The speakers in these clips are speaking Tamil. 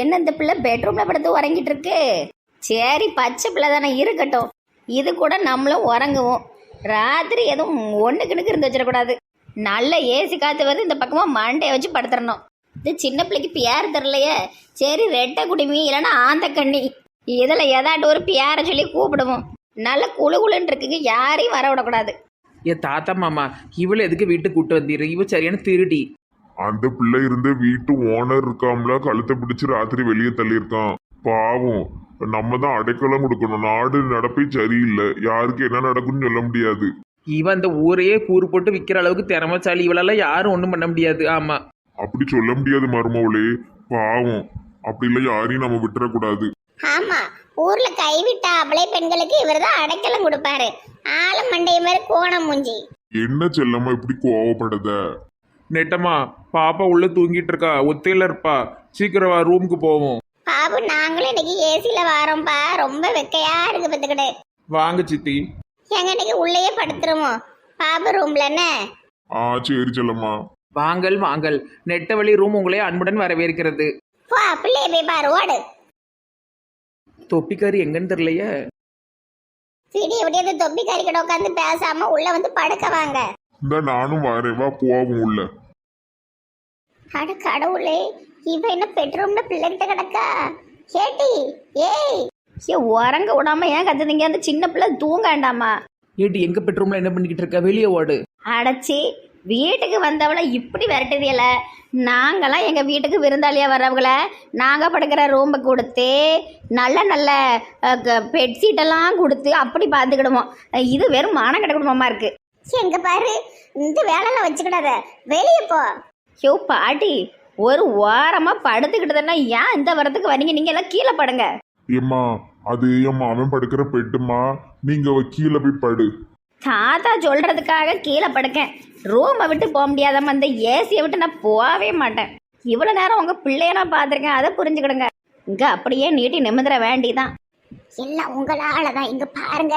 என்ன இந்த பிள்ளை பெட்ரூம்ல படுத்து உறங்கிட்டு இருக்கு? சரி பச்சை பிள்ளை தானே இருக்கட்டும். இது கூட நம்மளும் உறங்குவோம். ராத்திரி எதுவும் ஒன்று கிணக்கு இருந்து வச்சிடக்கூடாது. நல்ல ஏசி காற்று வந்து இந்த பக்கமாக மண்டையை வச்சு படுத்துடணும். இது சின்ன பிள்ளைக்கு பியார் தெரிலையே சரி ரெட்டை குடிமி இல்லைன்னா ஆந்த கண்ணி இதில் ஏதாட்டு ஒரு பியாரை சொல்லி கூப்பிடுவோம். நல்ல குளு குழுன்னு இருக்குங்க யாரையும் வர விடக்கூடாது. என் தாத்தா மாமா இவளை எதுக்கு வீட்டுக்கு கூட்டு வந்தீரு? இவ சரியான திருடி. அந்த பிள்ளை இருந்த வீட்டு ஓனர் இருக்காம்ல கழுத்தை பிடிச்சு ராத்திரி வெளியே தள்ளியிருக்கான். பாவம் நம்ம தான் அடைக்கலம் கொடுக்கணும். நாடு நடப்பே சரியில்லை. யாருக்கு என்ன நடக்கும்னு சொல்ல முடியாது. இவ அந்த ஊரையே கூறு போட்டு விற்கிற அளவுக்கு திறமைச்சாலி இவளெல்லாம் யாரும் ஒன்றும் பண்ண முடியாது. ஆமா. அப்படி சொல்ல முடியாது மருமவளே. பாவம் அப்படி இல்லை யாரையும் நம்ம விட்டுறக்கூடாது. ஆமா ஊர்ல கைவிட்ட அபலை பெண்களுக்கு இவர் தான் அடைக்கலம் கொடுப்பாரு. ஆள மண்டைய மாதிரி கோணம் மூஞ்சி. என்ன செல்லம்மா இப்படி கோவப்படுத? நெட்டம்மா பாப்பா உள்ள தூங்கிட்டு இருக்கா ஒத்தையில இருப்பா. சீக்கிரம் வா ரூமுக்கு போவோம். பாபு நாங்களும் இன்னைக்கு ஏசில வாரோம்ப்பா ரொம்ப வெக்கையா இருக்கு பத்துக்கிட்டு வாங்க சித்தி. எங்க இன்னைக்கு உள்ளேயே படுத்துருமோ? பாபு ரூம்ல என்ன? ஆ சரி செல்லம்மா. வாங்கல் வாங்கல். நெட்டவழி ரூம் உங்களே அன்புடன் வரவேற்கிறது. போ பிள்ளைய போய் பாரு ஓடு. தொப்பிக்காரி எங்கன்னு தெரியலையே? சிடி எப்படியாவது தொப்பி கறிக்கிட்ட உட்காந்து பேசாம உள்ள வந்து படுக்க வாங்க. இந்த நானும் வரேன். வா போவோம் உள்ள. அட கடவுளே இவ என்ன பெட்ரூம்ல பிள்ளைகிட்ட கிடக்கா? கேட்டி ஏய்! ஏ உறங்க விடாம ஏன் கத்துனீங்க? அந்த சின்ன பிள்ளை தூங்காண்டாமா? ஏடி எங்க பெட்ரூம்ல என்ன பண்ணிக்கிட்டு இருக்க? வெளியே ஓடு. அடைச்சி வீட்டுக்கு வந்தவளை இப்படி விரட்டுதியல நாங்களாம் எங்கள் வீட்டுக்கு விருந்தாளியாக வர்றவங்கள நாங்கள் படுக்கிற ரூமை கொடுத்து நல்ல நல்ல பெட்ஷீட்டெல்லாம் கொடுத்து அப்படி பார்த்துக்கிடுவோம். இது வெறும் மானக்கடை குடும்பமாக இருக்கு. எங்க பாரு இந்த வேலைலாம் வச்சுக்கிடாத. வெளியே போ. யோ பாட்டி ஒரு ஓரமாக படுத்துக்கிட்டதுன்னா ஏன் இந்த வரத்துக்கு வரீங்க? நீங்கள் எல்லாம் கீழே படுங்க. ஏம்மா அது ஏம்மா அவன் படுக்கிற பெட்டுமா? நீங்க கீழே போய் படு. தாத்தா சொல்றதுக்காக கீழே படுக்கேன். ரூமை விட்டு போக முடியாதம்மா இந்த ஏசியை விட்டு நான் போகவே மாட்டேன். இவ்வளோ நேரம் உங்கள் பிள்ளைய நான் பார்த்துருக்கேன் அதை புரிஞ்சுக்கிடுங்க. இங்கே அப்படியே நீட்டி நிமிந்துற வேண்டிதான். எல்லாம் உங்களால தான். இங்கே பாருங்க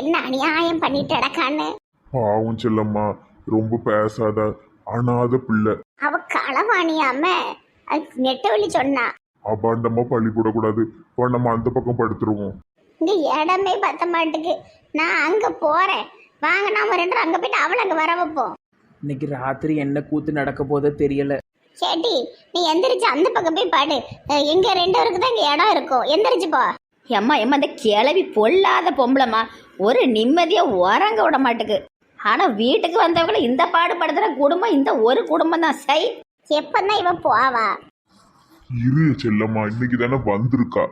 என்ன அநியாயம் பண்ணிட்டு இடக்கான்னு பாவம் செல்லம்மா ரொம்ப பேசாத. அனாத பிள்ளை. அவ களவாணியாம நெட்டவழி சொன்னா. அபாண்டமா பழி போடக்கூடாது. இப்போ நம்ம அந்த பக்கம் படுத்துருவோம். இங்க இடமே பத்த மாட்டுக்கு. நான் அங்க போறேன். வாங்க நாம ரெண்டு அங்க போயிட்டு அவளை அங்க வர வைப்போம். இன்னைக்கு ராத்திரி என்ன கூத்து நடக்க போதோ தெரியல. சேட்டி நீ எந்திரிச்சு அந்த பக்கம் போய் பாடு. அஹ் எங்க ரெண்டு பேருக்கு தான் இங்க இடம் இருக்கும். எந்திரிச்சு போ. எம்மா எம்மா இந்த கிளவி பொல்லாத பொம்பளைம்மா. ஒரு நிம்மதியா உறங்க விட மாட்டுக்கு. ஆனா வீட்டுக்கு வந்தவங்கள இந்த பாடுபடுத்துற குடும்பம் இந்த ஒரு குடும்பம் தான் சை எப்பதான் இவ போவா. இரு செல்லம்மா இன்னைக்கு தானே வந்திருக்கா.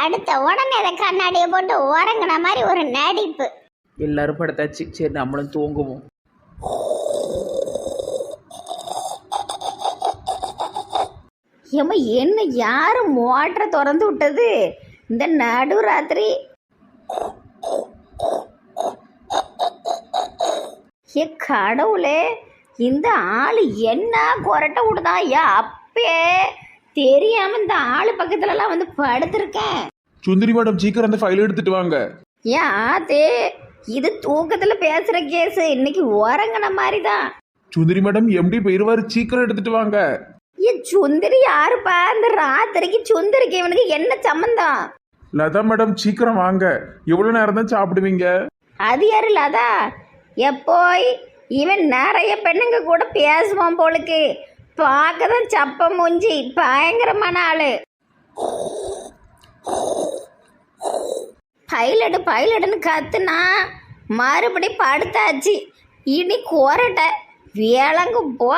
அடுத்த உடனே அதை கண்ணாடியை போட்டு உறங்குன மாதிரி ஒரு நடிப்பு. எல்லாரும் படுத்தாச்சு. சரி நம்மளும் தூங்குவோம். ஏம்மா என்ன யாரு மோட்டரை திறந்து விட்டது? இந்த நடு ராத்திரி ஏ கடவுளே இந்த ஆள் என்ன கொரட்டை விடுதா ஏ அப்பே தெரியாம இந்த ஆளு பக்கத்துலலாம் வந்து படுத்திருக்கேன் சுந்தரி மேடம் சீக்கிரம் அந்த ஃபைல் எடுத்துட்டு வாங்க. ஏன் ஆத்தே இது தூக்கத்துல பேசுற கேஸ் இன்னைக்கு உறங்கின மாதிரி தான் சுந்தரி மேடம் எம்டி போயிருவாரு சீக்கிரம் எடுத்துட்டு வாங்க. ஏ சுந்தரி யாருப்பா? இந்த ராத்திரிக்கு சுந்தரிக்கு இவனுக்கு என்ன சம்மந்தம் லதா மேடம் சீக்கிரம் வாங்க. எவ்வளவு நேரம் தான் சாப்பிடுவீங்க? அது யாரு லதா? எப்போய்? இவன் நிறைய பெண்ணுங்க கூட பேசுவான் போலுக்கு. பார்க்க தான் சப்ப மூஞ்சி பயங்கரமான ஆளு. பைலடு பைலட்டுன்னு கத்துனா மறுபடி படுத்தாச்சு. இனி கோரட்டை வேளங்கு போ.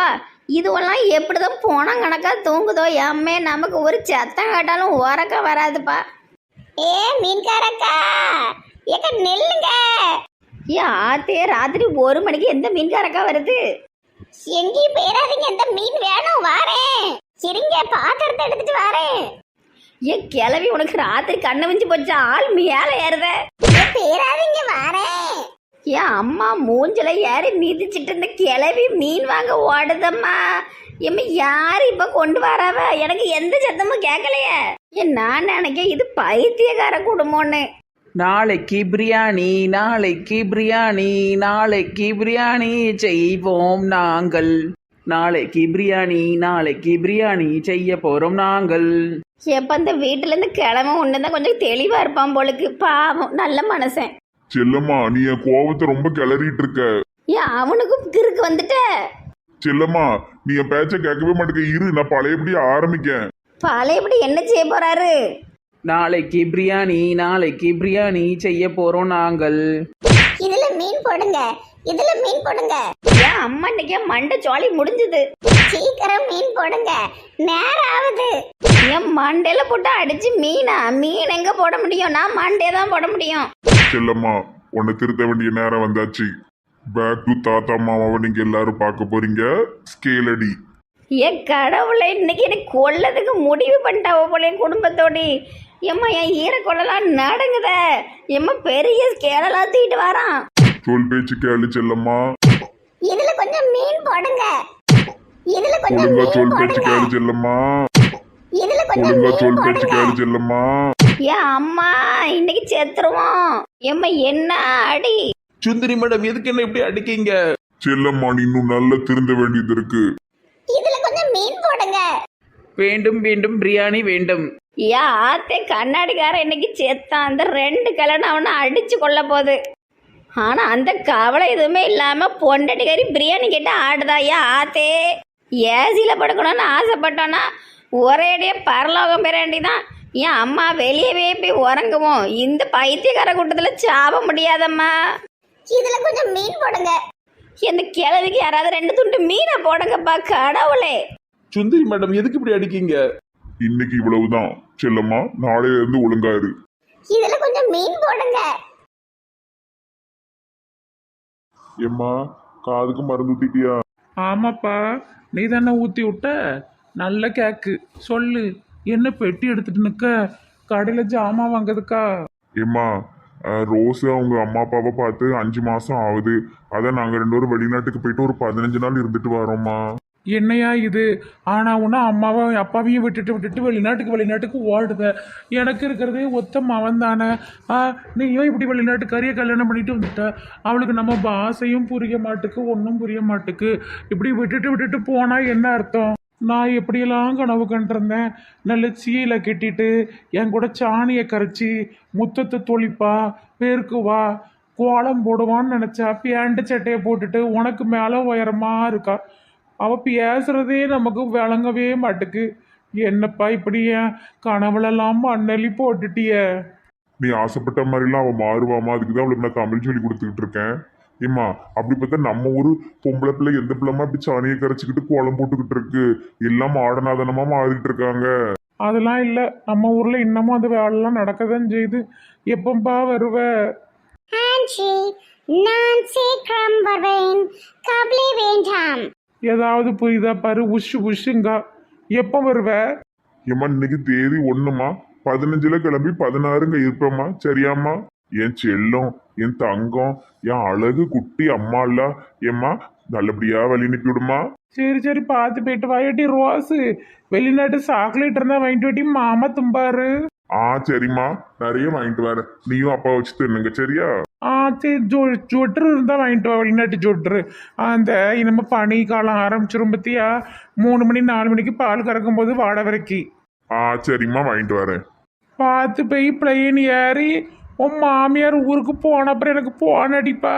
இதுவெல்லாம் எப்படிதான் போனம் கணக்காக தூங்குதோ? எம்மே நமக்கு ஒரு சத்தம் கேட்டாலும் உறக்க வராதுப்பா. ஏ மீன்காரக்கா எங்க நெல்லுங்க. ஏ ஆத்தே ராத்திரி ஒரு மணிக்கு எந்த மீன்காரக்கா வருது? எங்கேயும் போயிடாதீங்க எந்த மீன் வேணும் வாரேன். சரிங்க பாத்திரத்தை எடுத்துட்டு வாரேன். ஏ கிளவி உனக்கு ராத்திரி கண்ணை வச்சு போச்சா? ஆள் மேல ஏறுத. பேராதீங்க வாரேன். ஏன் அம்மா மூஞ்சில ஏறி மிதிச்சிட்டு இருந்த கிளவி மீன் வாங்க ஓடுதம்மா. எம்ம யார் இப்ப கொண்டு வராவ? எனக்கு எந்த சத்தமும் கேட்கலையே. ஏன் நான் நினைக்க இது பைத்தியக்கார குடும்பம்னு. நாளைக்கு பிரியாணி நாளைக்கு பிரியாணி நாளைக்கு பிரியாணி செய்வோம் நாங்கள். நாளைக்கு பிரியாணி நாளைக்கு பிரியாணி செய்ய போறோம் நாங்கள். எப்போ இந்த வீட்டிலேருந்து கிளம்ப ஒன்று தான் கொஞ்சம் தெளிவாக இருப்பான் போலுக்கு. பாவம் நல்ல மனுஷன். செல்லம்மா நீ என் கோவத்தை ரொம்ப கிளறிட்டு இருக்க. ஏன் அவனுக்கும் கிறுக்கு வந்துட்ட. செல்லம்மா நீ என் பேச்ச கேட்கவே மாட்டேங்க. இரு நான் பழையபடி ஆரம்பிக்கேன். பழையபடி என்ன செய்ய போறாரு? நாளைக்கு பிரியாணி நாளைக்கு பிரியாணி செய்ய போறோம் நாங்கள். இதுல மீன் போடுங்க இதுல மீன் போடுங்க. ஏன் அம்மா இன்னைக்கு மண்டை ஜாலி முடிஞ்சது. சீக்கிரம் மீன் போடுங்க நேரம் ஆகுது. என் மண்டையில போட்டு அடிச்சு மீனா? மீன் எங்க போட முடியும்? நான் மண்டே தான் போட முடியும். செல்லம்மா உன்னை திருத்த வேண்டிய நேரம் வந்தாச்சு. பேக் டு தாத்தா மாமாவை நீங்க எல்லாரும் பார்க்க போறீங்க. ஸ்கேல் அடி. என் கடவுளை இன்னைக்கு எனக்கு கொல்லதுக்கு முடிவு பண்ணிட்டாவோ போல என் குடும்பத்தோடி. எம்மா என் ஈரக்கொள்ளலாம் நடங்குத. எம்மா பெரிய ஸ்கேலெல்லாம் தூக்கிட்டு வரான். சொல் பேச்சு கேளு செல்லம்மா. இதுல கொஞ்சம் மீன் போடுங்க. இதுல ஒழுங்கா சொல் பேச்சு கேளு செல்லம்மா. இதுல ஒழுங்கா சொல் பேச்சு கேளு செல்லம்மா. ஏன் அம்மா இன்னைக்கு செத்துருவோம். எம்மா என்ன அடி? சுந்தரி மேடம் எதுக்கு என்ன இப்படி அடிக்கீங்க? செல்லம்மா நீ இன்னும் நல்லா திருந்த வேண்டியது இருக்கு. இதுல கொஞ்சம் மீன் போடுங்க. வேண்டும் வேண்டும் பிரியாணி வேண்டும். ஏன் ஆத்தே கண்ணாடிக்காரன் இன்னைக்கு செத்தான். அந்த ரெண்டு கலனை அவனை அடிச்சு கொள்ள போகுது. ஆனா அந்த கவலை எதுவுமே இல்லாம பொண்டடிக்காரி பிரியாணி கேட்டு ஆடுதா? ஏன் ஆத்தே ஏசியில படுக்கணும்னு ஆசைப்பட்டோன்னா ஒரேடியே பரலோகம் பெறாண்டி தான் என் அம்மா வெளியவே போய் உறங்குவோம். இந்த பைத்தியக்கார கூட்டத்துல சாப முடியாதம்மா. இதுல கொஞ்சம் மீன் போடுங்க. இந்த கிழவிக்கு யாராவது ரெண்டு துண்டு மீனை போடுங்கப்பா கடவுளே. சுந்தரி மேடம் எதுக்கு இப்படி அடிக்கீங்க? இன்னைக்கு இவ்வளவுதான். செல்லம்மா நாளையில இருந்து ஒழுங்கா இரு இதுல கொஞ்சம் மீன் போடுங்க. ஏம்மா காதுக்கு மருந்து ஊத்திட்டியா? ஆமாப்பா நீ தானே ஊற்றி விட்ட? நல்ல கேக்கு. சொல்லு என்ன பெட்டி எடுத்துட்டு நிற்க கடையில் ஜாமான் வாங்குறதுக்கா? ஏம்மா அஹ், ரோஸ் அவங்க அம்மா அப்பாவை பார்த்து அஞ்சு மாசம் ஆகுது. அதான் நாங்க ரெண்டு பேரும் வெளிநாட்டுக்கு போயிட்டு ஒரு பதினஞ்சு நாள் இருந்துட்டு வரோம்மா. என்னையா இது? ஆனால் ஒன்று அம்மாவும் அப்பாவையும் விட்டுட்டு விட்டுட்டு வெளிநாட்டுக்கு வெளிநாட்டுக்கு ஓடுத. எனக்கு இருக்கிறதே ஒத்த மவன் தானே நீயும் இப்படி வெளிநாட்டுக்காரியை கல்யாணம் பண்ணிட்டு வந்துட்ட? அவளுக்கு நம்ம பாசையும் புரிய மாட்டுக்கு ஒன்றும் புரிய மாட்டுக்கு. இப்படி விட்டுட்டு விட்டுட்டு போனால் என்ன அர்த்தம்? நான் எப்படியெல்லாம் கனவு கண்டிருந்தேன்? நல்ல சீலை கட்டிட்டு என் கூட சாணியை கரைச்சி முத்தத்தை தொளிப்பா பெருக்குவா கோலம் போடுவான்னு நினச்சா பேண்ட் சட்டையை போட்டுட்டு உனக்கு மேலே உயரமாக இருக்கா? அவ பேசுறதே நமக்கு விளங்கவே மாட்டுக்கு. என்னப்பா இப்படி என் கனவுலெல்லாம் மண்ணலி போட்டுட்டிய. நீ ஆசைப்பட்ட மாதிரிலாம் அவன் மாறுவாமா? அதுக்கு தான் அவளுக்கு நான் தமிழ் சொல்லி கொடுத்துக்கிட்டு இருக்கேன். ஏம்மா அப்படி பார்த்தா நம்ம ஊர் பொம்பளை பிள்ளை எந்த பிள்ளைமா இப்படி சாணியை கரைச்சிக்கிட்டு கோலம் போட்டுக்கிட்டு இருக்கு? எல்லாம் ஆடனாதனமா மாறிட்டு இருக்காங்க. அதெல்லாம் இல்லை. நம்ம ஊரில் இன்னமும் அந்த வேலைலாம் நடக்க தான் செய்யுது. எப்பப்பா வருவ? நான் சீக்கிரம் வருவேன். கவலை வேண்டாம். ஏதாவது புரியுதா? பாரு உஷு உஷுங்க எப்போ வருவ? ஏம்மா இன்னைக்கு தேதி ஒண்ணுமா? பதினஞ்சுல கிளம்பி பதினாறுங்க இருப்பேம்மா. சரியாம்மா? என் செல்லம் என் தங்கம் என் அழகு குட்டி அம்மா இல்ல ஏம்மா நல்லபடியா வழி அனுப்பி விடுமா? சரி சரி பார்த்து போயிட்டு வாயட்டி ரோஸு வெளிநாட்டு சாக்லேட் இருந்தால் வாங்கிட்டு வாட்டி மாமா தும்பாரு. ஆ சரிம்மா. நிறைய வாங்கிட்டு வரேன். நீயும் அப்பா வச்சு தின்னுங்க சரியா? ஆ சரி ஜோ ஜொட்ரு இருந்தால் வாங்கிட்டு வா வெளிநாட்டு ஜொட்ரு. அந்த இனிமே பனி காலம் ஆரம்பிச்சிரும் பத்தியா? மூணு மணி நாலு மணிக்கு பால் கறக்கும் போது வாட ஆ சரிம்மா வாங்கிட்டு வரேன். பார்த்து போய் பிளெயின் ஏறி உன் மாமியார் ஊருக்கு போன அப்புறம் எனக்கு போன அடிப்பா.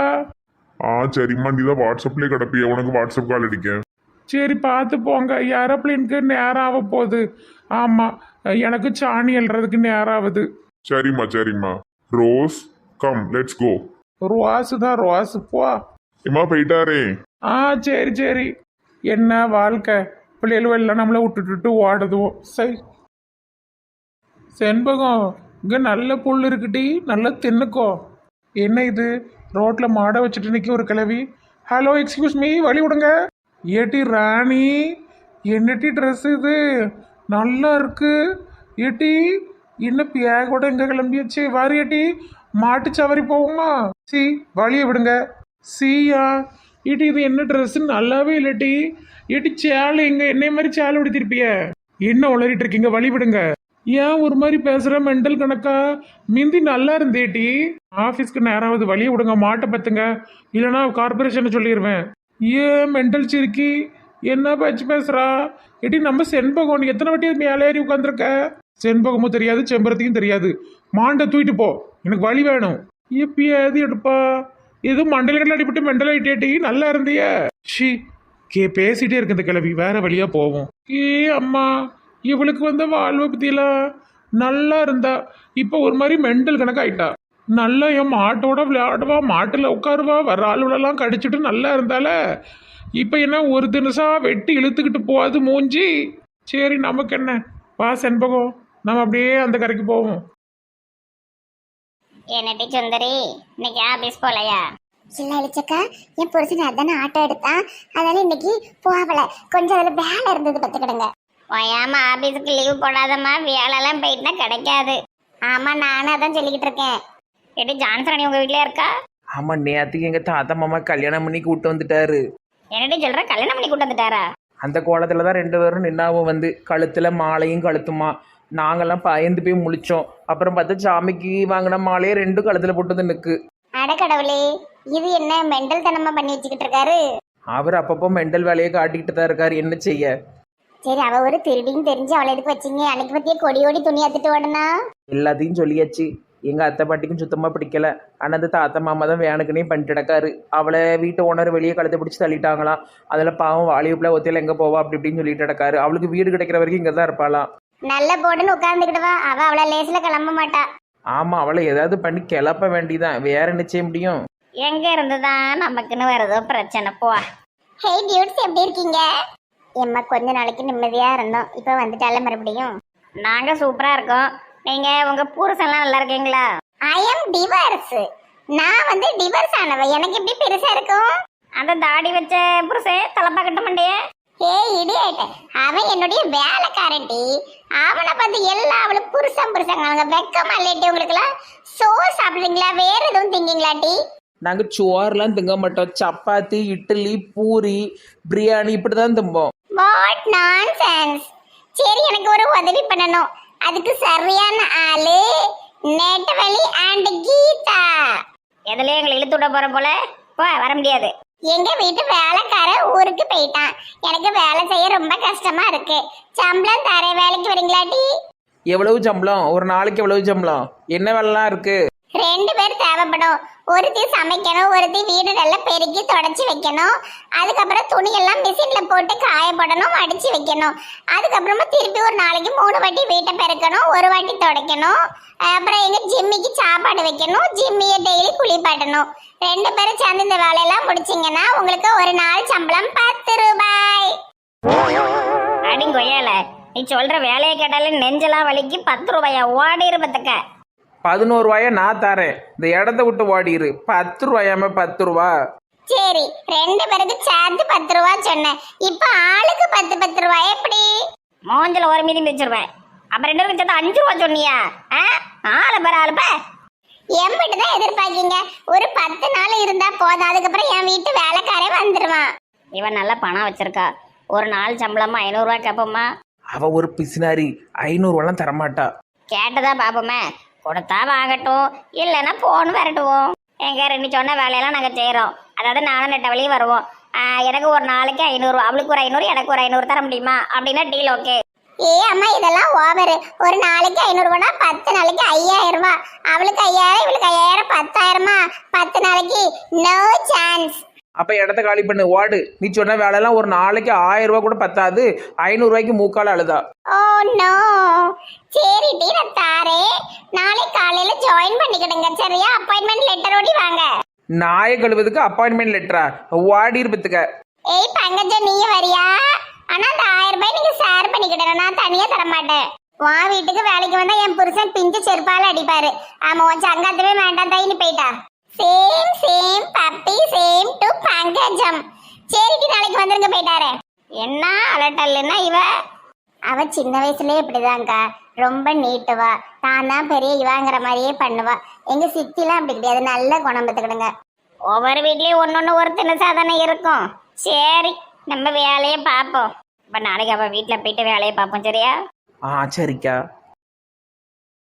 ஆ சரிம்மா நீ தான் வாட்ஸ்அப்லேயே கிடப்பிய உனக்கு வாட்ஸ்அப் கால் அடிக்கேன். சரி பார்த்து போங்க. ஏரோப்ளேனுக்கு நேரம் ஆக போகுது. ஆமாம் எனக்கு சாணி எழுறதுக்கு நேரம் ஆகுது. சரிம்மா சரிம்மா. Rose come let's go Rose தான் ரோஸு போ. ஏம்மா போயிட்டாரே. ஆ சரி சரி. என்ன வாழ்க்கை? பிள்ளைகள் எல்லாம் நம்மளை விட்டுட்டு ஓடுதுவோம் சரி. செண்பகம் இங்கே நல்ல புல் இருக்குடி. நல்லா தின்னுக்கோ. என்ன இது? ரோட்டில் மாடை வச்சுட்டு நிற்க ஒரு கிளவி ஹலோ எக்ஸ்கியூஸ் மீ வழி விடுங்க. ஏட்டி ராணி என்னட்டி ட்ரெஸ் இது? நல்லா இருக்கு. ஏட்டி என்ன பியாகோட எங்க கிளம்பியாச்சு? வாரி ஏட்டி. மாட்டு சவரி போவோமா சி வழியை விடுங்க. சீயா இட்டு இது என்ன ட்ரெஸ்ஸுன்னு நல்லாவே இல்லட்டி இட்டு சேலை எங்க என்னைய மாதிரி சேலை உடுத்திருப்பிய? என்ன உளறிட்டு இருக்கீங்க? வழி விடுங்க. ஏன் ஒரு மாதிரி பேசுற மெண்டல் கணக்கா? மிந்தி நல்லா இருந்தேட்டி ஆஃபீஸ்க்கு நேராவது வழியை விடுங்க மாட்டை பத்துங்க. இல்லைன்னா கார்பரேஷனை சொல்லிடுவேன் ஏன் மெண்டல் சிரிக்கி? என்ன பேச்சு பேசுறா? எட்டி நம்ம செண்பகம் நீ எத்தனை வாட்டி மேலே ஏறி உட்காந்துருக்க செண்பகமும் தெரியாது செம்பரத்தையும் தெரியாது. மாண்டை தூக்கிட்டு போ. எனக்கு வழி வேணும். எப்பயாவது எடுப்பா? இது மண்டலங்கள் அடிபட்டு மெண்டல் ஆகிட்டே நல்லா இருந்திய. ஷி கே பேசிட்டே இருக்கு இந்த கிளவி வேற வழியா போவோம். ஏ அம்மா இவளுக்கு வந்த வாழ்வை பத்தியெல்லாம் நல்லா இருந்தா. இப்போ ஒரு மாதிரி மெண்டல் கணக்காயிட்டா. நல்லா என் மாட்டோட விளையாடுவா மாட்டில் உட்காருவா வர ஆளுகளெல்லாம் கடிச்சிட்டு நல்லா இருந்தால. இப்போ என்ன ஒரு தினசா வெட்டி இழுத்துக்கிட்டு போகாது மூஞ்சி? சரி நமக்கு என்ன? வா செண்பகம். நம்ம அப்படியே அந்த கரைக்கு போவோம். என்னடி சுந்தரி? இன்னைக்கு ஆபீஸ் போலையா? இல்ல இழிச்சக்கா என் புருஷன் அதானே ஆட்டோ எடுத்தான் அதனால இன்னைக்கு போகல. கொஞ்சம் அதுல வேலை இருந்தது பத்துக்கிடுங்க ஓயாம ஆபீஸுக்கு லீவ் போடாதம்மா. வேலைலாம் போயிட்டுனா கிடைக்காது. ஆமா நானும் அதான் சொல்லிக்கிட்டு இருக்கேன். எடி ஜான்சரணி உங்க வீட்லயே இருக்கா? ஆமாம் நேற்றுக்கு எங்கள் தாத்தா மாமா கல்யாணம் பண்ணி கூப்பிட்டு வந்துட்டாரு. என்னடி சொல்ற? கல்யாணம் பண்ணி கூட்டு வந்துட்டாரா? அந்த கோலத்தில் தான் ரெண்டு பேரும் நின்னாவும் வந்து. கழுத்தில் மாலையும் கழுத்துமா. நாங்கெல்லாம் பயந்து போய் முழிச்சோம். அப்புறம் பார்த்தா சாமிக்கு வாங்கின மாலையை ரெண்டும் கழுத்தில் போட்டு வந்து நிற்கு அடக்கடவுளே இது என்ன மெண்டல் தனமா பண்ணி வச்சுக்கிட்டு இருக்காரு? அவர் அப்பப்போ மெண்டல் வேலையை காட்டிக்கிட்டு தான் இருக்காரு. என்ன செய்ய? சரி அவ ஒரு திருடின்னு தெரிஞ்சு அவளை எதுக்கு வச்சீங்க? அன்னைக்கு பத்தியே கொடியோடி துணி அத்துட்டு ஓடனா? எல்லாத்தையும் சொல்லியாச்சு. எங்கள் அத்தை பாட்டிக்கும் சுத்தமாக பிடிக்கல. ஆனால் அந்த தாத்தா மாமா தான் வேணுக்குனே பண்ணிட்டு கிடக்காரு. அவளை வீட்டு ஓனர் வெளியே கழுத்தை பிடிச்சி தள்ளிட்டாங்களாம். அதில் பாவம் வாலிபுல ஒத்தையில் எங்கே போவா? அப்படி இப்படின்னு சொல்லிட்டு கிடக்காரு. அவளுக்கு வீடு கிடைக்கிற வரைக்கும் இங்கே தான் இருப்பாளாம். நல்ல போடுன்னு உட்கார்ந்துக்கிட்டு வா. அவ அவளை லேசில கிளம்ப மாட்டா. ஆமாம் அவளை ஏதாவது பண்ணி கிளப்ப வேண்டியதான் வேற என்ன செய்ய முடியும்? எங்க இருந்துதான் நமக்குன்னு வருதோ பிரச்சனை. போ. ஹே டியூட்ஸ் எப்படி இருக்கீங்க? எம்மா கொஞ்ச நாளைக்கு நிம்மதியா இருந்தோம். இப்போ வந்துட்டால மறுபடியும்? நாங்க சூப்பரா இருக்கோம். நீங்க உங்க புருஷன்லாம் நல்லா இருக்கீங்களா? ஐ எம் டிவர்ஸ் நான் வந்து டிவர்ஸ் ஆனவ. எனக்கு எப்படி பெருசா இருக்கும்? அந்த தாடி வச்ச புருஷன் தலைப்பா கட்ட மாட்டியே ஹே இடியாட்ட அவன் என்னுடைய வேலைக்காரன்டி அவனை பார்த்து எல்லா அவளும் புருஷன் புருஷங்க அவங்க வெக்கமா இல்லட்டி உங்களுக்குலாம் சோ சாப்பிடுறீங்களா? வேற எதுவும் திங்கீங்களாட்டி நாங்கள் சோறுலாம் திங்க மாட்டோம். சப்பாத்தி இட்லி பூரி பிரியாணி இப்படி தான் திம்போம். வாட் நான்சென்ஸ் சரி எனக்கு ஒரு உதவி பண்ணணும். அதுக்கு சரியான ஆளு நெட்டவழி அண்ட் கீதா. எதுலயும் எங்களை இழுத்து விட போற போல. போ வர முடியாது. எங்க வீட்டு வேலைக்கார ஊருக்கு போயிட்டான். எனக்கு வேலை செய்ய ரொம்ப கஷ்டமா இருக்கு. சம்பளம் தர வேலைக்கு வரீங்களாட்டி எவ்வளவு சம்பளம்? ஒரு நாளைக்கு எவ்வளவு சம்பளம்? என்ன வேலைலாம் இருக்கு? ரெண்டு பேர் தேவைப்படும். ஒருத்தி சமைக்கணும் ஒருத்தி வீடு நல்லா பெருக்கி தொடச்சி வைக்கணும். அதுக்கப்புறம் துணியெல்லாம் மிஷினில் மிஷின்ல போட்டு காயப்படணும் அடித்து வைக்கணும். அதுக்கப்புறமா திருப்பி ஒரு நாளைக்கு மூணு வாட்டி வீட்டை பெருக்கணும் ஒரு வாட்டி துடைக்கணும். அப்புறம் எங்கள் ஜிம்மிக்கு சாப்பாடு வைக்கணும் ஜிம்மியை டெய்லி குளிப்பாட்டணும். ரெண்டு பேரும் சேர்ந்து இந்த வேலையெல்லாம் முடிச்சிங்கன்னா உங்களுக்கு ஒரு நாள் சம்பளம் பத்து ரூபாய். அடி கொய்யால நீ சொல்ற வேலையை கேட்டாலே நெஞ்செல்லாம் வலிக்கு பத்து ரூபாயா? ஓடி இருப்பத்துக்க பதினோரு ரூபாய நான் தரேன். இந்த இடத்த விட்டு ஓடிரு. பத்து ரூபாயாம பத்து ரூபா. சரி ரெண்டு பேருக்கு சேர்த்து பத்து ரூபா சொன்னேன். இப்ப ஆளுக்கு பத்து பத்து ரூபாய் எப்படி? மூஞ்சில ஒரு மீதி வச்சிருவேன் அப்ப ரெண்டு பேருக்கு சேர்த்து அஞ்சு ரூபா சொன்னியா? ஆ? ஆளு பேர் ஆளு பே எம்பிட்டு தான் எதிர்பார்க்கீங்க. ஒரு பத்து நாள் இருந்தா போதும். அதுக்கப்புறம் என் வீட்டு வேலைக்காரே வந்துருவான். இவன் நல்ல பணம் வச்சிருக்கா. ஒரு நாள் சம்பளமா ஐநூறுரூவா கேட்போமா அவ ஒரு பிசினாரி. ஐநூறுவாலாம் தரமாட்டா. கேட்டதா பாப்போமே. கொடுத்தா வாங்கட்டும் இல்லைன்னா போன் விரட்டுவோம். எங்க ரெண்டு சொன்ன வேலையெல்லாம் நாங்கள் செய்கிறோம் அதாவது நானும் நெட்ட வழியும் வருவோம். எனக்கு ஒரு நாளைக்கு ஐநூறு அவளுக்கு ஒரு ஐநூறு எனக்கு ஒரு ஐநூறு தர முடியுமா? அப்படின்னா டீல் ஓகே ஏ அம்மா இதெல்லாம் ஓவரு ஒரு நாளைக்கு ஐநூறுரூவானா பத்து நாளைக்கு ஐயாயிரம் ரூபாய் அவளுக்கு ஐயாயிரம் இவளுக்கு ஐயாயிரம் பத்தாயிரமா? பத்து நாளைக்கு நோ சான்ஸ் அப்ப இடத்த காலி பண்ணு ஓடு நீ சொன்ன வேலையெல்லாம் ஒரு நாளைக்கு ஆயிரம் ரூபாய் கூட பத்தாது ஐநூறு ரூபாய்க்கு மூக்கால அழுதா ஓ நோ சரி டி நான் தாரேன் நாளை காலையில ஜாயின் பண்ணிக்கிடுங்க சரியா அப்பாயின்மெண்ட் லெட்டரோடி வாங்க நாயை கழுவுறதுக்கு அப்பாயின்மெண்ட் லெட்டரா ஓடி இருப்பதுக்க ஏய் பங்கஜம் நீங்க வரியா ஆனா அந்த ஆயிரம் ரூபாய் நீங்க ஷேர் பண்ணிக்கிடணும் நான் தனியா தர மாட்டேன் வா வீட்டுக்கு வேலைக்கு வந்தா என் புருஷன் பிஞ்சு செருப்பால அடிப்பாரு ஆமா உன் சங்காத்தவே வேண்டாம் தாயின்னு போயிட்டா same same puppy same to Pankajam சரிக்கு நாளைக்கு வந்துருங்க போயிட்டாரு. என்ன அலட்டல்னா இவ? அவ சின்ன வயசுலயே இப்படிதான்க்கா. ரொம்ப நீட்டுவா. தான் தான் பெரிய இவாங்கிற மாதிரியே பண்ணுவா. எங்க சித்திலாம் அப்படி கிடையாது. நல்ல குணம் பார்த்துக்கிடுங்க. ஒவ்வொரு வீட்லயும் ஒன்னொன்னு ஒரு தினசா இருக்கும். சரி நம்ம வேலையை பார்ப்போம். இப்போ நாளைக்கு அவள் வீட்டில் போயிட்டு வேலையை பார்ப்போம் சரியா? ஆ சரிக்கா.